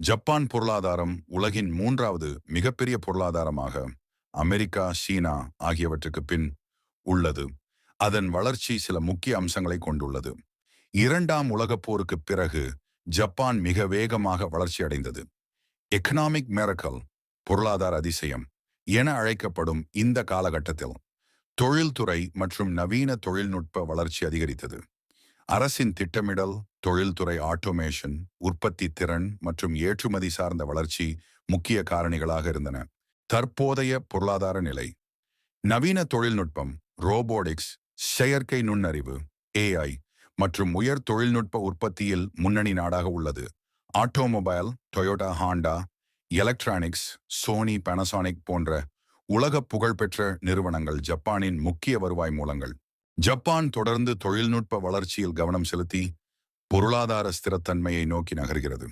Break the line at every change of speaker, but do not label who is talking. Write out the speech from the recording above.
Japan பொருளாதாரம் உலகின் மூன்றாவது மிகப்பெரிய பொருளாதாரமாக அமெரிக்கா சீனா ஆகியவற்றுக்கு பின் உள்ளது. அதன் வளர்ச்சி சில முக்கிய அம்சங்களை கொண்டுள்ளது. இரண்டாம் உலகப் போருக்கு பிறகு ஜப்பான் மிக வேகமாக வளர்ச்சியடைந்தது எக்கனாமிக் மிரக்கல் பொருளாதார அதிசயம் என அழைக்கப்படும் இந்த காலகட்டத்தில் தொழில்துறை மற்றும் நவீன தொழில்நுட்ப வளர்ச்சி அதிகரித்தது. அரசின் திட்டமிடல் தொழில்துறை ஆட்டோமேஷன் உற்பத்தி திறன் மற்றும் ஏற்றுமதி சார்ந்த வளர்ச்சி முக்கிய காரணிகளாக இருந்தன. தற்போதைய பொருளாதார நிலை. நவீன தொழில்நுட்பம் ரோபோடிக்ஸ் செயற்கை நுண்ணறிவு ஏஐ மற்றும் உயர் தொழில்நுட்ப உற்பத்தியில் முன்னணி நாடாக உள்ளது. Automobile Toyota Honda electronics Sony Panasonic போன்ற உலக புகழ்பெற்ற நிறுவனங்கள் ஜப்பானின் முக்கிய வருவாய் மூலங்கள். ஜப்பான் தொடர்ந்து தொழில்நுட்ப வளர்ச்சியில் கவனம் செலுத்தி பொருளாதார ஸ்திரத்தன்மையை நோக்கி நகர்கிறது.